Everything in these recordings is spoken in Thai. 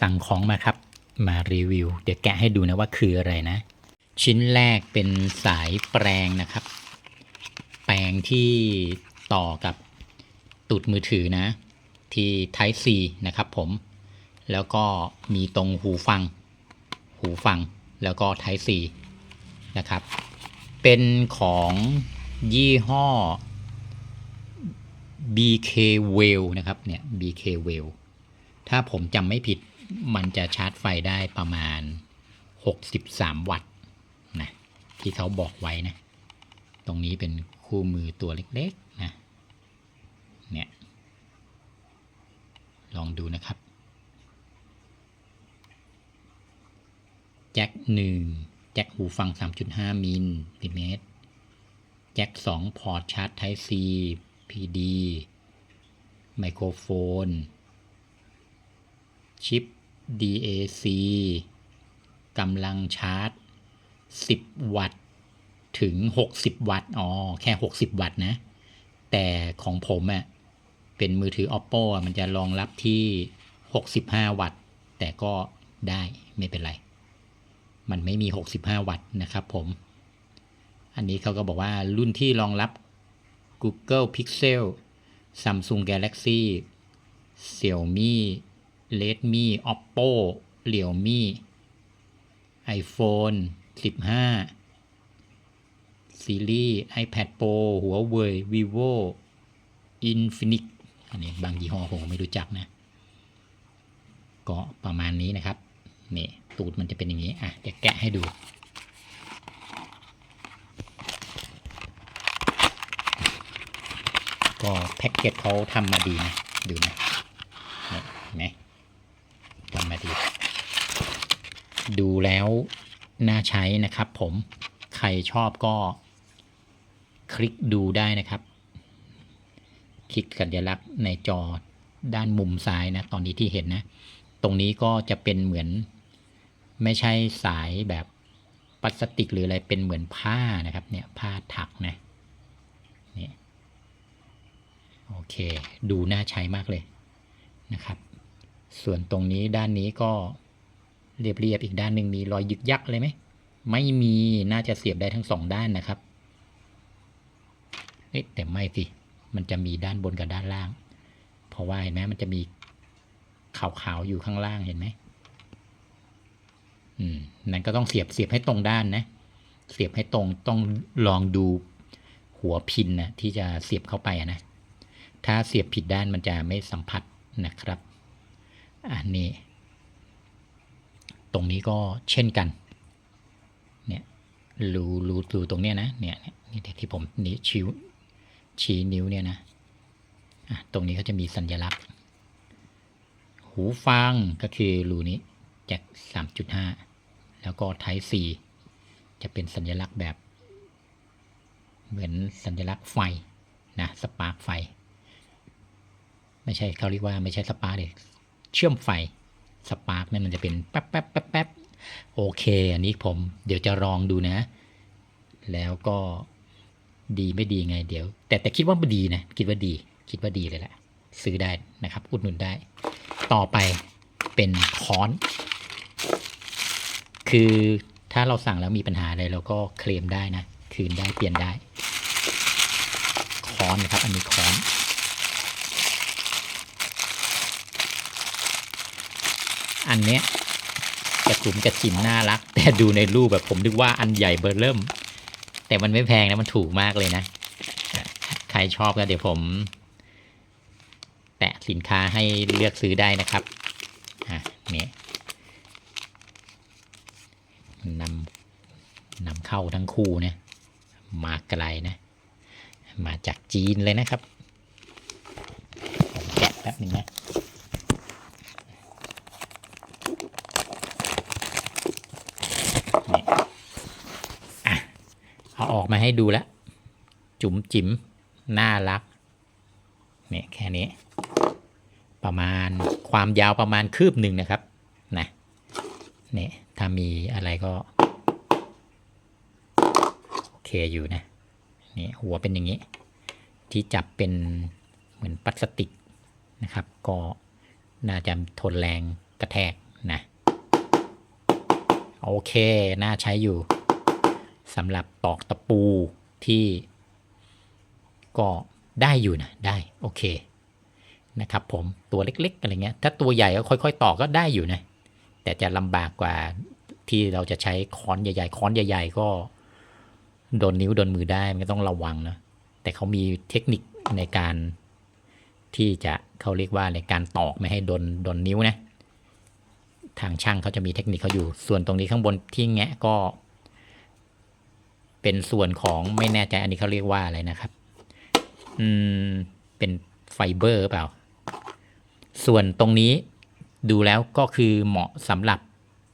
สั่งของมาครับ มารีวิว เดี๋ยวแกะให้ดูนะว่าคืออะไรนะ ชิ้นแรกเป็นสายแปลงนะครับ แปลงที่ต่อกับตูดมือถือนะ ที่ Type C นะครับผม แล้วก็มีตรงหูฟัง หูฟังแล้วก็ Type C นะครับ เป็นของยี่ห้อ BK Well นะครับเนี่ย BK Well ถ้าผมจำไม่ผิด มันจะชาร์จไฟได้ประมาณ 63 วัตต์นะที่เขาบอกไว้นะ ตรงนี้เป็นคู่มือตัวเล็กๆนะเนี่ยลองดูนะครับ แจ็ค1แจ็คหูฟัง 3.5 มิลลิเมตร แจ็ค2พอร์ตชาร์จ Type C PD ไมโครโฟน ชิป DAC กำลังชาร์จ 10 วัตต์ถึง 60 วัตต์ อ๋อ แค่ 60 วัตต์นะ แต่ของผมอะ่ะ เป็นมือถือ oppo อะมันจะรองรับที่ 65 วัตต์ แต่ก็ได้ไม่เป็นไร มันไม่มี 65 วัตต์นะครับผม อันนี้เขาก็บอกว่ารุ่นที่รองรับ Google Pixel Samsung Galaxy Xiaomi Redmi Oppo Realme iPhone 15ซีรีส์ iPad Pro Huawei Vivo Infinix อันนี้บางยี่ห้อผมไม่รู้จักนะ ก็ประมาณนี้นะครับ นี่ ตูดมันจะเป็นอย่างนี้ อะเดี๋ยวแกะให้ดู ก็แพ็กเกจเขาทำมาดีนะ ดูนะเนี่ยเห็นไหมทำมาดี ดูแล้วน่าใช้นะครับผมใครชอบก็ คลิกดูได้นะครับ คลิกสัญลักษณ์ในจอด้านมุมซ้ายนะ ตอนนี้ที่เห็นนะ ตรงนี้ก็จะเป็นเหมือน ไม่ใช่สายแบบพลาสติกหรืออะไรเป็นเหมือนผ้านะครับ เนี่ยผ้าถักนะเนี่ยโอเค ดูน่าใช้มากเลยนะครับ ส่วนตรงนี้ด้านนี้ก็ เรียบๆอีกด้านหนึ่งมีรอยยึกยักเลยไหมไม่มีน่าจะเสียบได้ทั้งสองด้านนะครับเอ๊ะแต่ไม่สิมันจะมีด้านบนกับด้านล่าง เพราะว่าเห็นไหมมันจะมีขาวๆอยู่ข้างล่างเห็นไหมอืมนั่นก็ต้องเสียบเสียบให้ตรงด้านนะ เสียบให้ตรงต้องลองดูหัวพินนะที่จะเสียบเข้าไปนะ ถ้าเสียบผิดด้านมันจะไม่สัมผัสนะครับ อันนี้ ตรงนี้ก็เช่นกัน เนี่ยรูรูรูตรงเนี้ยนะ เนี่ยเนี่ยที่ผมนี้ชี้ชี้นิ้วเนี่ยนะอะตรงนี้เขาจะมีสัญลักษณ์ หูฟังก็คือรูนี้แจ็คสามจุดห้าแล้วก็ไทป์ C จะเป็นสัญลักษณ์แบบ เหมือนสัญลักษณ์ไฟนะสปาร์กไฟ ไม่ใช่เขาเรียกว่าไม่ใช่สปาร์กเลยเชื่อมไฟ สปาร์กนั่นมันจะเป็นแป๊บแป๊บแป๊บแป๊บโอเค อันนี้ผมเดี๋ยวจะลองดูนะ แล้วก็ดีไม่ดีไงเดี๋ยว แต่แต่คิดว่าดีนะ คิดว่าดี คิดว่าดีเลยแหละ ซื้อได้นะครับ อุดหนุนได้ ต่อไปเป็นค้อน คือถ้าเราสั่งแล้วมีปัญหาอะไรเราก็เคลมได้นะ คืนได้เปลี่ยนได้ ค้อนนะครับ อันนี้ค้อน อันเนี้ยกระถุมกระจิ๋มน่ารัก แต่ดูในรูปแบบผมนึกว่าอันใหญ่เบอร์เริ่ม แต่มันไม่แพงนะมันถูกมากเลยนะ ใครชอบก็เดี๋ยวผม แตะสินค้าให้เลือกซื้อได้นะครับอะนี่นำนำเข้าทั้งคู่นะมาไกลนะ มาจากจีนเลยนะครับ ผมแกะแป๊บนึงนะ นี่อะ เอาออกมาให้ดูแล้ว จุ๋มจิ๋มน่ารักเนี่ยแค่นี้ ประมาณความยาวประมาณคืบหนึ่งนะครับนะเนี่ยถ้ามีอะไรก็โอเคอยู่นะนี่หัวเป็นอย่างนี้ ที่จับเป็นเหมือนพลาสติกนะครับ ก็น่าจะทนแรงกระแทกนะ โอเค น่าใช้อยู่ สำหรับตอกตะปูที่ก็ได้อยู่นะได้โอเคนะครับผมตัวเล็กๆอะไรเงี้ยถ้าตัวใหญ่ก็ค่อย ๆตอกก็ได้อยู่นะแต่จะลำบากกว่าที่เราจะใช้ค้อนใหญ่ๆค้อนใหญ่ๆก็โดนนิ้วโดนมือได้มันก็ต้องระวังนะแต่เขามีเทคนิคในการที่จะเขาเรียกว่าในการตอกไม่ให้โดนโดนนิ้วนะทางช่างเขาจะมีเทคนิคเขาอยู่ส่วนตรงนี้ข้างบนที่แงะก็ เป็นส่วนของไม่แน่ใจอันนี้เขาเรียกว่าอะไรนะครับ อืม เป็นไฟเบอร์เปล่า ส่วนตรงนี้ดูแล้วก็คือเหมาะสำหรับ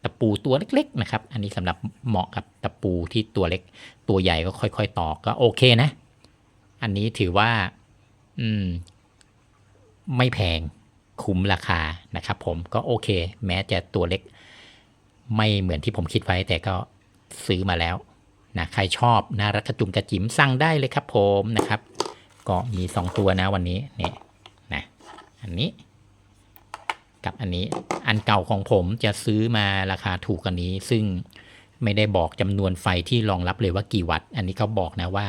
ตะปูตัวเล็ก ๆ นะครับ อันนี้สำหรับเหมาะกับตะปูที่ตัวเล็ก ตัวใหญ่ก็ค่อย ๆ ตอกก็โอเคนะ อันนี้ถือว่า อืม ไม่แพงคุ้มราคานะครับผมก็โอเค แม้จะตัวเล็ก ไม่เหมือนที่ผมคิดไว้แต่ก็ซื้อมาแล้ว นะใครชอบน่ารักกระจุมกระจิ๋มสั่งได้เลยครับผมนะครับ ก็มี 2 ตัวนะวันนี้เนี่ยนะอันนี้ กับอันนี้อันเก่าของผมจะซื้อมาราคาถูกกว่านี้ ซึ่งไม่ได้บอกจำนวนไฟที่รองรับเลยว่ากี่วัตต์อันนี้เขาบอกนะว่า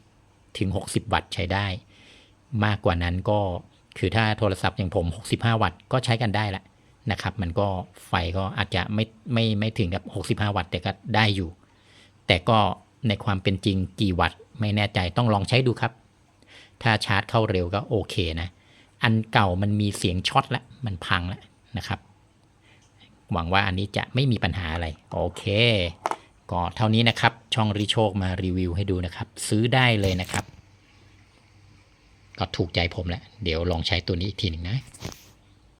10 ถึง 60 วัตต์ใช้ได้ มากกว่านั้นก็คือถ้าโทรศัพท์อย่างผม 65 วัตต์ก็ใช้กันได้ละนะครับ มันก็ไฟก็อาจจะไม่ไม่ไม่ถึงกับ 65 วัตต์แต่ก็ได้อยู่ แต่ก็ในความเป็นจริงกี่วัตต์ไม่แน่ใจต้องลองใช้ดูครับ ถ้าชาร์จเข้าเร็วก็โอเคนะ อันเก่ามันมีเสียงช็อตแล้วมันพังแล้วนะครับ หวังว่าอันนี้จะไม่มีปัญหาอะไร โอเค ก็เท่านี้นะครับ ช่องริโชคมารีวิวให้ดูนะครับ ซื้อได้เลยนะครับ ก็ถูกใจผมแล้ว เดี๋ยวลองใช้ตัวนี้อีกทีหนึ่งนะ